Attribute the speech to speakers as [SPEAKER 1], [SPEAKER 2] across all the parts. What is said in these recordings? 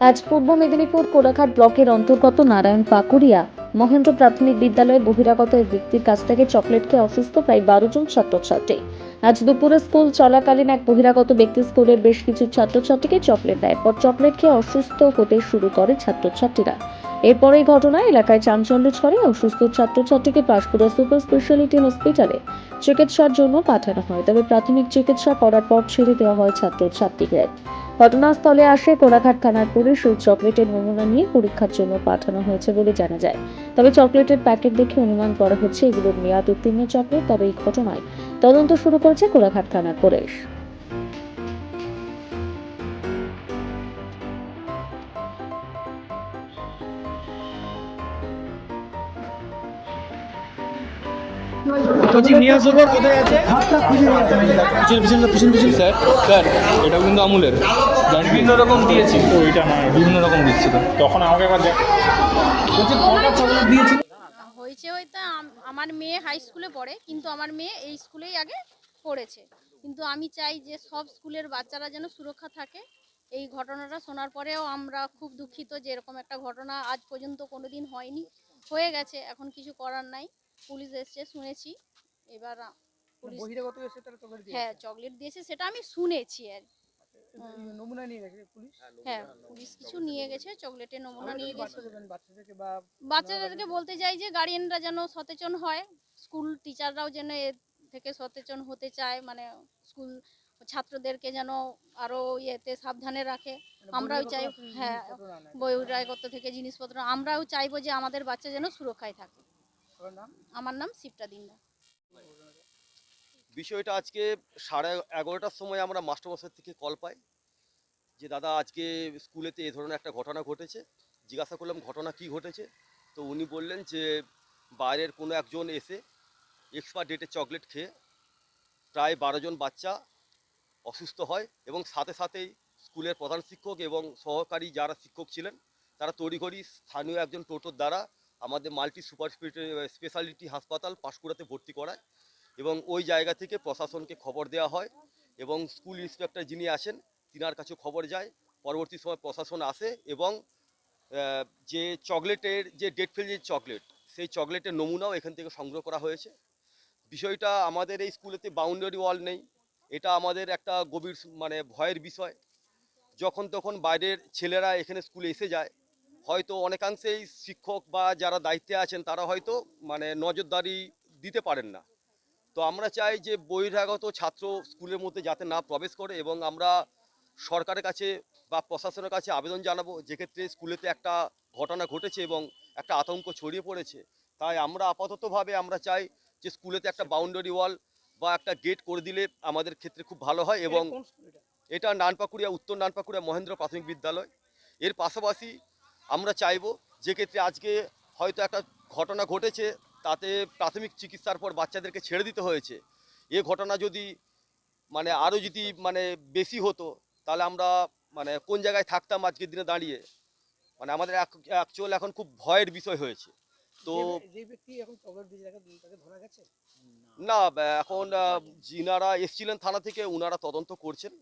[SPEAKER 1] আজ পূর্ব মেদিনীপুর কোলাঘাট ব্লকের অন্তর্গত নারায়ণ পাকুড়িয়া মহেন্দ্র প্রাথমিক বিদ্যালয়ের বহিরাগত এক ব্যক্তির কাছ থেকে চকলেট খেয়ে অসুস্থ প্রায় বারো জন ছাত্রছাত্রী। আজ দুপুরে স্কুল চলাকালীন এক বহিরাগত ব্যক্তি স্কুলের বেশ কিছু ছাত্রছাত্রীকে চকলেট দেয়। পর চকলেট খেয়ে অসুস্থ হতে শুরু করে ছাত্রছাত্রীরা। এরপর এই ঘটনায় এলাকায় চাঞ্চল্য ছড়ে অসুস্থ ছাত্রছাত্রীকে পাঁশকুড়া সুপার স্পেশালিটি হসপিটালে চিকিৎসার জন্য পাঠানো হয়। তবে প্রাথমিক চিকিৎসা করার পর ছেড়ে দেওয়া হয় ছাত্রছাত্রীদের। ঘটনাস্থলে আসে কোলাঘাট থানার পুলিশ ওই চকলেটের নমুনা নিয়ে পরীক্ষার জন্য পাঠানো হয়েছে বলে জানা যায়। তবে চকলেটের প্যাকেট দেখে অনুমান করা হচ্ছে, এগুলোর মেয়াদ উত্তীর্ণ চকলেট, তবে এই ঘটনায় তদন্ত শুরু করেছে কোলাঘাট থানার পুলিশ।
[SPEAKER 2] বলছি নিয়ে আসব কোথায় আছে? পিছনে পিছনে পিছনে পিছনে
[SPEAKER 3] স্যার স্যার এটা কিন্তু আমুলের। বিভিন্ন রকম দিয়েছি।
[SPEAKER 2] তো ওইটা নয়
[SPEAKER 3] বিভিন্ন রকম দিচ্ছি তো।
[SPEAKER 2] তখন আমাকে একবার দেখ। বলছি দিয়েছি?
[SPEAKER 4] হয়েছে হয়তো আমার মেয়ে হাই স্কুলে পড়ে কিন্তু আমার মেয়ে এই স্কুলেই আগে পড়েছে। কিন্তু আমি চাই যে সব স্কুলের বাচ্চারা যেন সুরক্ষা থাকে। এই ঘটনাটা শোনার পরেও আমরা খুব দুঃখিত যে এরকম একটা ঘটনা আজ পর্যন্ত কোনোদিন হয়নি। হয়ে গেছে এখন কিছু করার নাই। পুলিশ এসছে শুনেছি। এবার পুলিশ
[SPEAKER 2] বহিরাগত এসে তারা চকলেট দিয়ে
[SPEAKER 4] হ্যাঁ চকলেট দিয়েছে সেটা আমি শুনেছি আর
[SPEAKER 2] নমুনা নিয়ে গেছে পুলিশ?
[SPEAKER 4] হ্যাঁ পুলিশ কিছু নিয়ে গেছে চকলেটের নমুনা নিয়ে গেছে।
[SPEAKER 2] বাচ্চাদেরকে বা
[SPEAKER 4] বাচ্চাদেরকে বলতে চাই যে গার্ডিয়ানরা যেন সচেতন হয় স্কুল টিচাররাও যেন এর থেকে সচেতন হতে চায় মানে স্কুল ছাত্রদেরকে যেন আরও ইয়েতে সাবধানে রাখে। আমরাও চাই হ্যাঁ বহিরাগত থেকে জিনিসপত্র আমরাও চাইব যে আমাদের বাচ্চা যেন সুরক্ষায় থাকে। আমার নাম শিবটা দিন্দা
[SPEAKER 5] বিষয়টা আজকে সাড়ে এগারোটার সময় আমরা মাস্টারমশাই থেকে কল পাই যে দাদা আজকে স্কুলেতে এ ধরনের একটা ঘটনা ঘটেছে। জিজ্ঞাসা করলাম ঘটনা কি ঘটেছে? তো উনি বললেন যে বাইরের কোনো একজন এসে এক্সপায়ার ডেটের চকলেট খেয়ে প্রায় বারো জন বাচ্চা অসুস্থ হয় এবং সাথে সাথেই স্কুলের প্রধান শিক্ষক এবং সহকারী যারা শিক্ষক ছিলেন তারা তড়িঘড়ি স্থানীয় একজন টোটোর দ্বারা আমাদের মাল্টি সুপার স্পেশালিটি হাসপাতাল পাঁশকুড়াতে ভর্তি করায় এবং ওই জায়গা থেকে প্রশাসনকে খবর দেওয়া হয় এবং স্কুল ইন্সপেক্টর যিনি আসেন তিনার কাছে খবর যায়। পরবর্তী সময় প্রশাসন আসে এবং যে চকলেটের, যে ডেট ফেল যে চকলেট, সেই চকলেটের নমুনাও এখান থেকে সংগ্রহ করা হয়েছে। বিষয়টা আমাদের এই স্কুলেতে বাউন্ডারি ওয়াল নেই। এটা আমাদের একটা গভীর মানে ভয়ের বিষয়। যখন তখন বাইরের ছেলেরা এখানে স্কুলে এসে যায়। হয়তো অনেকাংশেই শিক্ষক বা যারা দায়িত্বে আছেন তারা হয়তো মানে নজরদারি দিতে পারেন না। তো আমরা চাই যে বহিরাগত ছাত্র স্কুলের মধ্যে যাতে না প্রবেশ করে এবং আমরা সরকারের কাছে বা প্রশাসনের কাছে আবেদন জানাব যেক্ষেত্রে স্কুলেতে একটা ঘটনা ঘটেছে এবং একটা আতঙ্ক ছড়িয়ে পড়েছে। তাই আমরা আপাততভাবে আমরা চাই যে স্কুলেতে একটা বাউন্ডারি ওয়াল বা একটা গেট করে দিলে আমাদের ক্ষেত্রে খুব ভালো হয় এবং
[SPEAKER 2] এটা
[SPEAKER 5] নানপাকুড়িয়া উত্তর নানপাকুড়িয়া মহেন্দ্র প্রাথমিক বিদ্যালয়। এর পাশাপাশি আমরা চাইব যে ক্ষেত্রে আজকে হয়তো একটা ঘটনা ঘটেছে তাতে প্রাথমিক চিকিৎসার পর বাচ্চাদেরকে ছেড়ে দিতে হয়েছে। এ ঘটনা যদি মানে আরও যদি মানে বেশি হতো তাহলে আমরা মানে কোন জায়গায় থাকতাম আজকের দিনে দাঁড়িয়ে? মানে আমাদের অ্যাকচুয়াল এখন খুব ভয়ের বিষয় হয়েছে। তো না এখন যিনারা এসছিলেন থানা থেকে উনারা তদন্ত করছেন।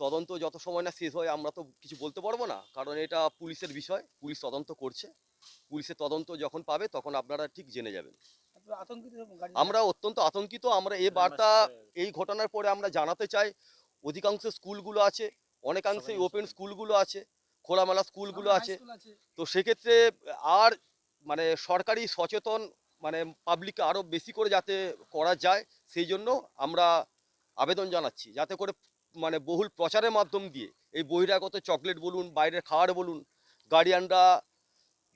[SPEAKER 5] তদন্ত যত সময় না শেষ হয় আমরা তো কিছু বলতে পারব না। কারণ এটা পুলিশের বিষয় পুলিশ তদন্ত করছে। পুলিশের তদন্ত যখন পাবে তখন আপনারা ঠিক জেনে যাবেন। আমরা অত্যন্ত আতঙ্কিত। আমরা এই বার্তা এই ঘটনার পরে আমরা জানাতে চাই অধিকাংশ স্কুলগুলো আছে অনেকাংশেই ওপেন স্কুলগুলো আছে খোলামেলা স্কুলগুলো আছে। তো সেক্ষেত্রে আর মানে সরকারি সচেতন মানে পাবলিককে আরও বেশি করে যাতে করা যায় সেই জন্য আমরা আবেদন জানাচ্ছি। যাতে করে মানে বহুল প্রচারের মাধ্যম দিয়ে এই বহিরাগত চকলেট বলুন বাইরের খাবার বলুন গার্ডিয়ানরা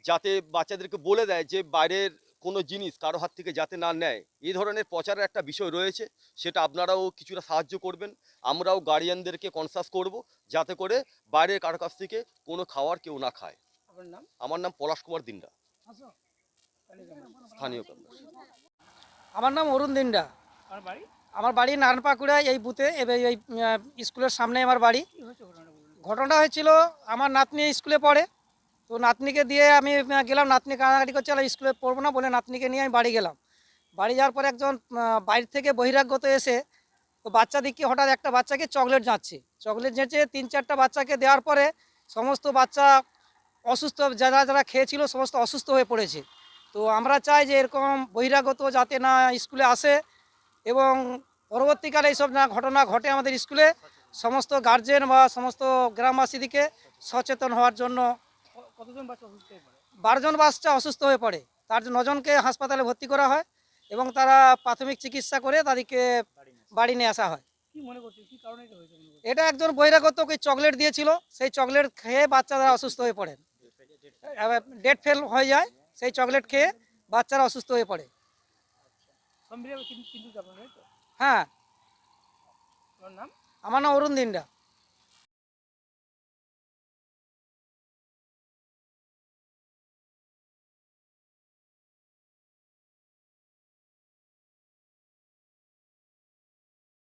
[SPEAKER 5] যাতে বাচ্চাদেরকে বলে দেয় যে বাইরের কোনো জিনিস কারও হাত থেকে যাতে না নেয় এই ধরনের প্রচারের একটা বিষয় রয়েছে সেটা আপনারাও কিছুটা সাহায্য করবেন। আমরাও গার্ডিয়ানদেরকে কনসাস করব যাতে করে বাইরের কারও কাছ থেকে কোনো খাবার কেউ না খায়।
[SPEAKER 2] নাম?
[SPEAKER 5] আমার নাম পলাশ কুমার দিন্ডা। স্থানীয়
[SPEAKER 6] আমার নাম অরুণ দিন্ডা।
[SPEAKER 2] আমার বাড়ি?
[SPEAKER 6] আমার বাড়ি নারায়ণপাকুড়া এই বুথে এই স্কুলের সামনে আমার বাড়ি।
[SPEAKER 2] ঘটনাটা
[SPEAKER 6] হয়েছিল আমার নাতনি স্কুলে পড়ে। তো নাতনিকে দিয়ে আমি গেলাম নাতনি কানাকাটি করছে "আলা, স্কুলে পড়ব না বলে নাতনিকে নিয়ে আমি বাড়ি গেলাম। বাড়ি যাওয়ার পর একজন বাইরে থেকে বহিরাগত এসে তো বাচ্চা দিকে হঠাৎ একটা বাচ্চাকে চকলেট যাচ্ছে। চকলেট যেচে তিন চারটা বাচ্চাকে দেওয়ার পরে সমস্ত বাচ্চা অসুস্থ যারা যারা খেয়েছিল সমস্ত অসুস্থ হয়ে পড়েছে। তো আমরা চাই যে এরকম বহিরাগত যাতে না স্কুলে আসে এবং পরবর্তীকালে এইসব না ঘটনা ঘটে আমাদের স্কুলে সমস্ত গার্জেন বা সমস্ত গ্রামবাসীদিকে সচেতন হওয়ার জন্য
[SPEAKER 2] কতজন বাচ্চা অসুস্থ হয়ে পড়ে?
[SPEAKER 6] বারোজন বাচ্চা অসুস্থ হয়ে পড়ে। তার জন্য নজনকে হাসপাতালে ভর্তি করা হয় এবং তারা প্রাথমিক চিকিৎসা করে তাদেরকে বাড়ি নিয়ে আসা হয়।
[SPEAKER 2] এটা
[SPEAKER 6] একজন বহিরাগত ওকে চকলেট দিয়েছিল। সেই চকলেট খেয়ে বাচ্চারা অসুস্থ হয়ে পড়েন ডেট ফেল হয়ে যায়। সেই চকলেট খেয়ে বাচ্চারা অসুস্থ হয়ে পড়ে।
[SPEAKER 2] সম্মিলিত কিন্তু
[SPEAKER 6] হ্যাঁ। আমার নাম অরুণ দিন্ডা